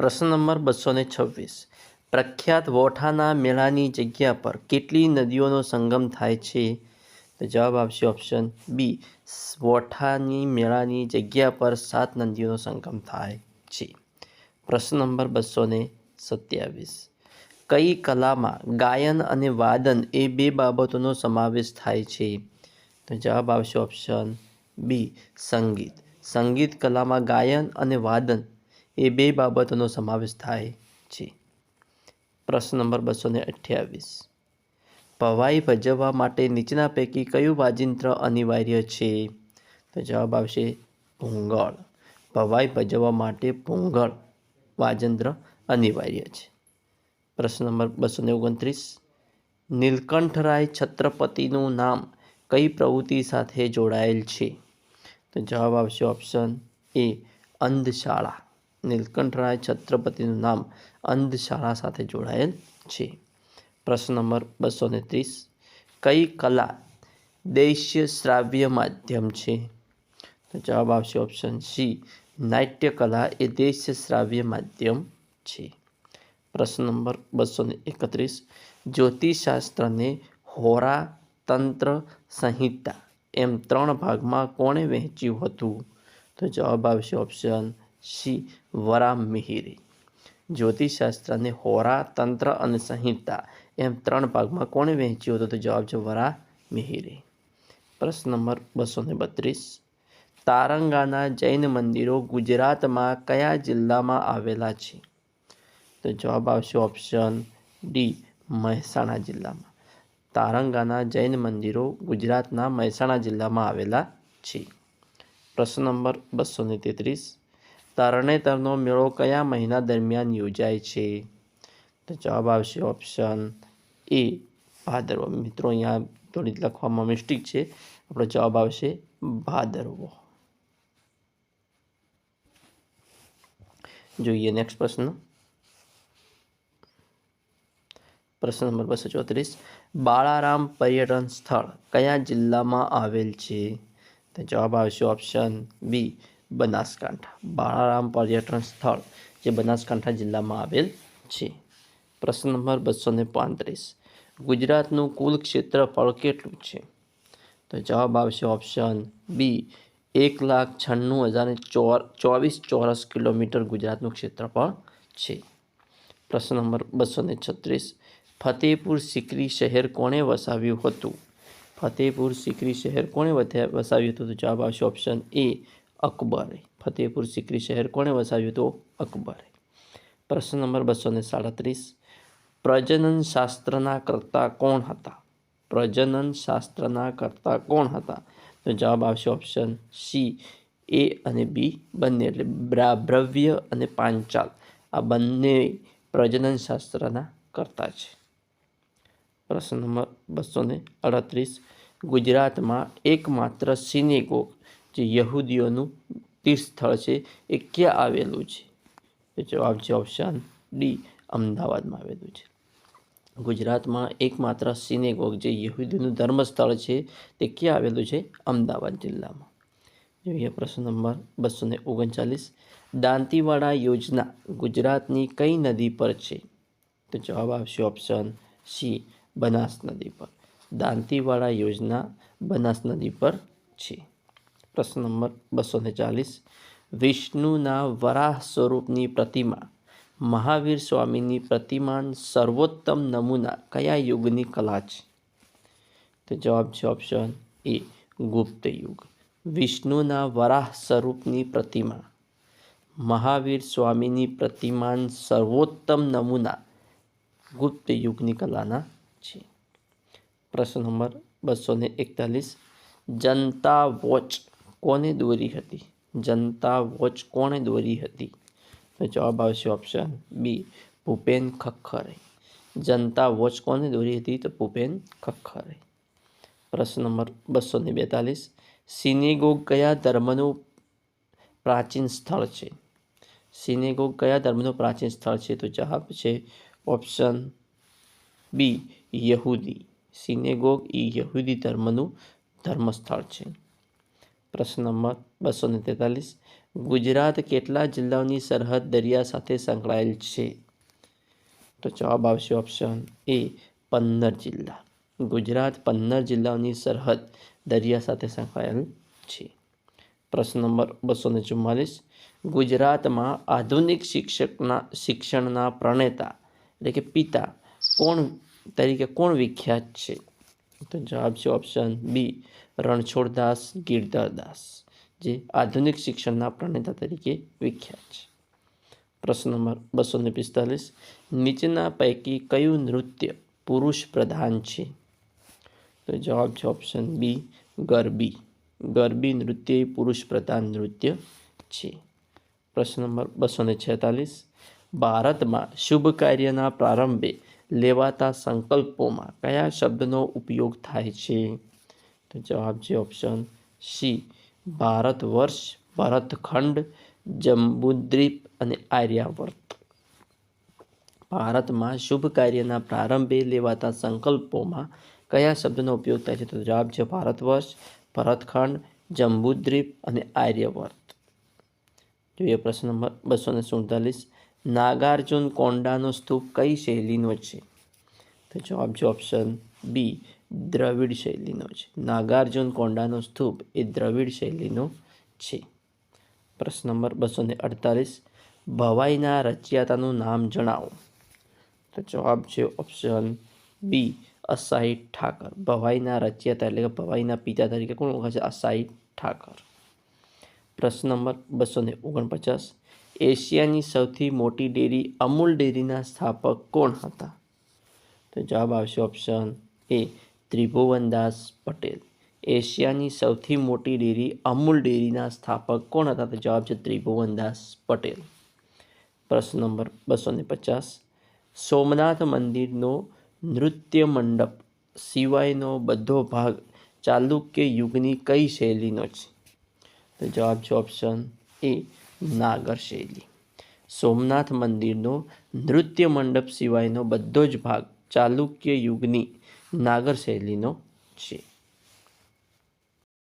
પ્રશ્ન નંબર બસો ને છવ્વીસ. પ્રખ્યાત વોઠાના મેળાની જગ્યા પર કેટલી નદીઓનો સંગમ થાય છે? તો જવાબ આવશે ઓપ્શન બી વોઠાની મેળાની જગ્યા પર સાત નદીઓનો સંગમ થાય છે. પ્રશ્ન નંબર બસો ને સત્યાવીસ. કઈ કલામાં ગાયન અને વાદન એ બે બાબતોનો સમાવેશ થાય છે? તો જવાબ આવશે ઓપ્શન બી સંગીત. સંગીત કલામાં ગાયન અને વાદન એ બે બાબતોનો સમાવેશ થાય છે. પ્રશ્ન નંબર બસો ને અઠ્યાવીસ. ભવાઈ ભજવવા માટે નીચેના પૈકી કયું વાજિંત્ર અનિવાર્ય છે? તો જવાબ આવશે ભૂંગળ. ભવાઈ ભજવવા માટે ભૂંગળ વાજંત્ર અનિવાર્ય છે. પ્રશ્ન નંબર બસો ને ઓગણત્રીસ. નીલકંઠરાય છત્રપતિનું નામ કઈ પ્રવૃત્તિ સાથે જોડાયેલ છે? તો જવાબ આવશે ઓપ્શન એ અંધશાળા. નીલકંઠરાય છત્રપતિનું નામ અંધશાળા સાથે જોડાયેલ છે. પ્રશ્ન નંબર બસો ને ત્રીસ. કઈ કલા દૈશ્ય શ્રાવ્ય માધ્યમ છે? તો જવાબ આવશે ઓપ્શન સી નાટ્યકલા એ દેશ્ય શ્રાવ્ય માધ્યમ છે. પ્રશ્ન નંબર બસો ને એકત્રીસ. જ્યોતિષશાસ્ત્રને હોરા તંત્ર સંહિતા એમ ત્રણ ભાગમાં કોણે વહેંચ્યું હતું? તો જવાબ આવશે ઓપ્શન સી વરામિહિરે જ્યોતિષશાસ્ત્રને હોરા, તંત્ર અને સંહિતા એમ ત્રણ ભાગમાં કોણે વહેંચ્યું હતું? તો જવાબ છે વરા મિહિરે પ્રશ્ન નંબર બસો ને બત્રીસ. તારંગાના જૈન મંદિરો ગુજરાતમાં કયા જિલ્લામાં આવેલા છે? તો જવાબ આવશે ઓપ્શન ડી, મહેસાણા જિલ્લામાં. તારંગાના જૈન મંદિરો ગુજરાતના મહેસાણા જિલ્લામાં આવેલા છે. પ્રશ્ન નંબર બસો ને તેત્રીસ. તરણેતરનો મેળો કયા મહિના દરમિયાન યોજાય છે? તો જવાબ આવશે ઓપ્શન એ ભાદરવો. મિત્રો, અહીંયા થોડી લખવામાં મિસ્ટેક છે. આપણો જવાબ આવશે ભાદરવો. જોઈએ નેક્સ્ટ પ્રશ્ન. પ્રશ્ન નંબર બસો ચોત્રીસ. બાળારામ પર્યટન સ્થળ કયા જિલ્લામાં આવેલ છે? તો જવાબ આવશે ઓપ્શન બી બનાસકાંઠા, બાળારામ પર્યટન સ્થળ જે બનાસકાંઠા જિલ્લામાં આવેલ છે. પ્રશ્ન નંબર બસો ને પાંત્રીસ. ગુજરાતનું કુલ ક્ષેત્રફળ કેટલું છે? તો જવાબ આવશે ઓપ્શન બી, એક લાખ છન્નું હજાર ચોર, ચોવીસ ચોરસ કિલોમીટર ગુજરાતનું ક્ષેત્રફળ છે. પ્રશ્ન નંબર બસો ને છત્રીસ. ફતેહપુર સિકરી શહેર કોણે વસાવ્યું હતું? ફતેહપુર સિકરી શહેર કોણે વસાવ્યું હતું? તો જવાબ આવશે ઓપ્શન એ અકબરે. ફતેહપુર સિકરી શહેર કોણે વસાવ્યું હતું? અકબરે. પ્રશ્ન નંબર બસો ને સાડત્રીસ. પ્રજનન શાસ્ત્રના કર્તા કોણ હતા? પ્રજનન શાસ્ત્રના કર્તા કોણ હતા? તો જવાબ આવશે ઓપ્શન સી, એ અને બી બંને. એટલે બ્રા, બ્રવ્ય અને પાંચાલ. આ બંને પ્રજનન શાસ્ત્રના કર્તા છે. પ્રશ્ન નંબર બસો અડત્રીસ. ગુજરાતમાં એકમાત્ર સિનેગોગ જે યહૂદીઓનું તીર્થ સ્થળ છે એ ક્યાં આવેલું છે? તો જવાબ છે ઓપ્શન ડી, અમદાવાદમાં આવેલું છે. ગુજરાતમાં એકમાત્ર સિનેગોગ જે યહૂદીનું ધર્મસ્થળ છે તે ક્યાં આવેલું છે? અમદાવાદ જિલ્લામાં. જોઈએ પ્રશ્ન નંબર બસો ને ઓગણચાલીસ. દાંતીવાડા યોજના ગુજરાતની કઈ નદી પર છે? તો જવાબ આવશે ઓપ્શન સી, બનાસ નદી પર. દાંતીવાડા યોજના બનાસ નદી પર છે. પ્રશ્ન નંબર બસો ને ચાલીસ. વિષ્ણુના વરાહ સ્વરૂપની પ્રતિમા. મહાવીર સ્વામીની પ્રતિમાન સર્વોત્તમ નમૂના. કયા યુગની કલા છે? તો જવાબ છે ઓપ્શન એ, ગુપ્ત યુગ. વિષ્ણુના વરાહ સ્વરૂપની પ્રતિમા. મહાવીર સ્વામીની પ્રતિમાન સર્વોત્તમ નમૂના. ગુપ્ત યુગની કલાના છે. પ્રશ્ન નંબર બસો ને એકતાલીસ. જનતા વોચ. કોને દોરી હતી? જનતા વોચ કોણે દોરી હતી? તો જવાબ આવશે ઓપ્શન બી ભૂપેન ખખ્ખરે જનતા વોચ કોને દોરી હતી? તો ભૂપેન ખખ્ખરે પ્રશ્ન નંબર બસો ને બેતાલીસ. સિનેગોગ કયા ધર્મનું પ્રાચીન સ્થળ છે? સિનેગોગ કયા ધર્મનું પ્રાચીન સ્થળ છે? તો જવાબ છે ઓપ્શન બી યહૂદી. સિનેગોગ એ યહૂદી ધર્મનું ધર્મસ્થળ છે. પ્રશ્ન નંબર બસો ને તેતાલીસ. ગુજરાત કેટલા જિલ્લાઓની સરહદ દરિયા સાથે સંકળાયેલ છે? તો જવાબ આવશે ઓપ્શન એ પંદર જિલ્લા. ગુજરાત પંદર જિલ્લાઓની સરહદ દરિયા સાથે સંકળાયેલ છે. પ્રશ્ન નંબર બસો ને ચુમ્માલીસ. ગુજરાતમાં આધુનિક શિક્ષકના શિક્ષણના પ્રણેતા એટલે કે પિતા કોણ, તરીકે કોણ વિખ્યાત છે? તો જવાબ છે ઓપ્શન બી રણછોડદાસ ગિરધરદાસ જે આધુનિક શિક્ષણના પ્રણેતા તરીકે વિખ્યાત છે. પ્રશ્ન નંબર બસો ને પિસ્તાલીસ, નીચેના પૈકી કયું નૃત્ય પુરુષ પ્રધાન છે? તો જવાબ છે ઓપ્શન બી ગરબી. ગરબી નૃત્ય એ પુરુષ પ્રધાન નૃત્ય છે. પ્રશ્ન નંબર બસો ને છેતાલીસ, ભારતમાં શુભ કાર્યના પ્રારંભે લેવાતા સંકલ્પોમાં કયા શબ્દનો ઉપયોગ થાય છે? તો જવાબ છે ઓપ્શન સી ભારત વર્ષ ભરતખંડ, જંબુદ્વીપ અને આર્યાવર્ત. ભારતમાં શુભ કાર્યના પ્રારંભે લેવાતા સંકલ્પોમાં કયા શબ્દનો ઉપયોગ થાય છે? તો જવાબ છે ભારતવર્ષ, ભરતખંડ, જંબુદ્વીપ અને આર્યવર્ત. જોઈએ પ્રશ્ન નંબર બસો ને સુડતાલીસ. નાગાર્જુન કોંડાનો સ્તૂપ કઈ શૈલીનો છે? તો જવાબ છે ઓપ્શન બી દ્રવિડ શૈલીનો છે. નાગાર્જુન કોંડાનો સ્તૂપ એ દ્રવિડ શૈલીનો છે. પ્રશ્ન નંબર બસો ને અડતાલીસ. ભવાઈના રચયિતાનું નામ જણાવો. તો જવાબ છે ઓપ્શન બી, અસાઈ ઠાકર. ભવાઈના રચયિતા એટલે કે ભવાઈના પિતા તરીકે કોણ ઓળખાય છે? અસાઈ ઠાકર. પ્રશ્ન નંબર બસો ને ઓગણપચાસ. એશિયાની સૌથી મોટી ડેરી, અમૂલ ડેરીના સ્થાપક કોણ હતા? તો જવાબ આવશે ઓપ્શન એ ત્રિભુવનદાસ પટેલ. એશિયાની સૌથી મોટી ડેરી, અમૂલ ડેરીના સ્થાપક કોણ હતા? તો જવાબ છે ત્રિભુવનદાસ પટેલ. પ્રશ્ન નંબર બસો ને પચાસ. સોમનાથ મંદિરનો નૃત્ય મંડપ સિવાયનો બધો ભાગ ચાલુક્ય યુગની કઈ શૈલીનો છે? તો જવાબ છે ઓપ્શન એ નાગર શૈલી. સોમનાથ મંદિરનો નૃત્ય મંડપ સિવાયનો બધો જ ભાગ ચાલુક્ય યુગની નાગર શૈલીનો છે.